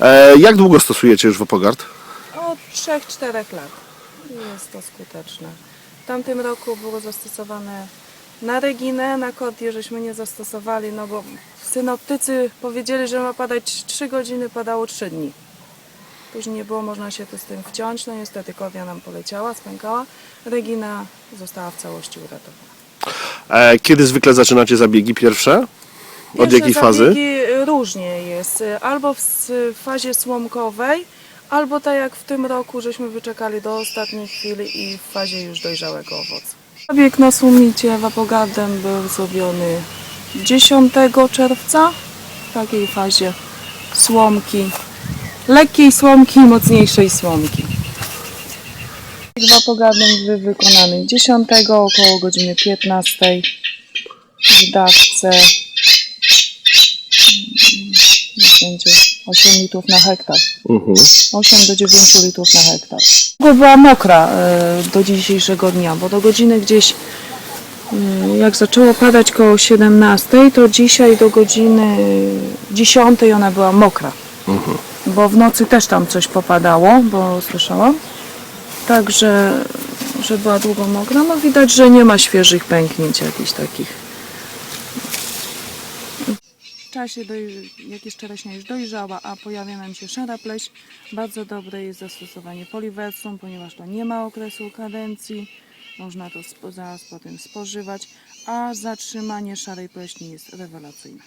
E, jak długo stosujecie już Wopogard? Od 3-4 lat jest to skuteczne. W tamtym roku było zastosowane na Reginę, na Kordię żeśmy nie zastosowali, no bo synoptycy powiedzieli, że ma padać 3 godziny, padało 3 dni. Później nie było można się tu z tym wciąć, no niestety Kordia nam poleciała, spękała. Regina została w całości uratowana. E, kiedy zwykle zaczynacie zabiegi pierwsze? Od Pierwsze jakiej fazy? zabiegi różnie jest. Albo w fazie słomkowej, albo tak jak w tym roku, żeśmy wyczekali do ostatniej chwili i w fazie już dojrzałego owocu. Zabieg na Sumicie Wapogardem był zrobiony 10 czerwca w takiej fazie słomki. Lekkiej słomki i mocniejszej słomki. Wapogardem był wykonany 10 około godziny 15 w dawce będzie 8 litrów na hektar. Mhm. 8 do 9 litrów na hektar. Długo była mokra e, do dzisiejszego dnia, bo do godziny gdzieś e, jak zaczęło padać koło 17, to dzisiaj do godziny 10 ona była mokra. Bo w nocy też tam coś popadało, bo słyszałam. Także, że była długo mokra. No widać, że nie ma świeżych pęknięć jakichś takich. Czasie, jak jeszcze czereśnia już dojrzała, a pojawia nam się szara pleść, bardzo dobre jest zastosowanie poliwersum, ponieważ to nie ma okresu kadencji, można to zaraz potem spożywać, a zatrzymanie szarej pleśni jest rewelacyjne.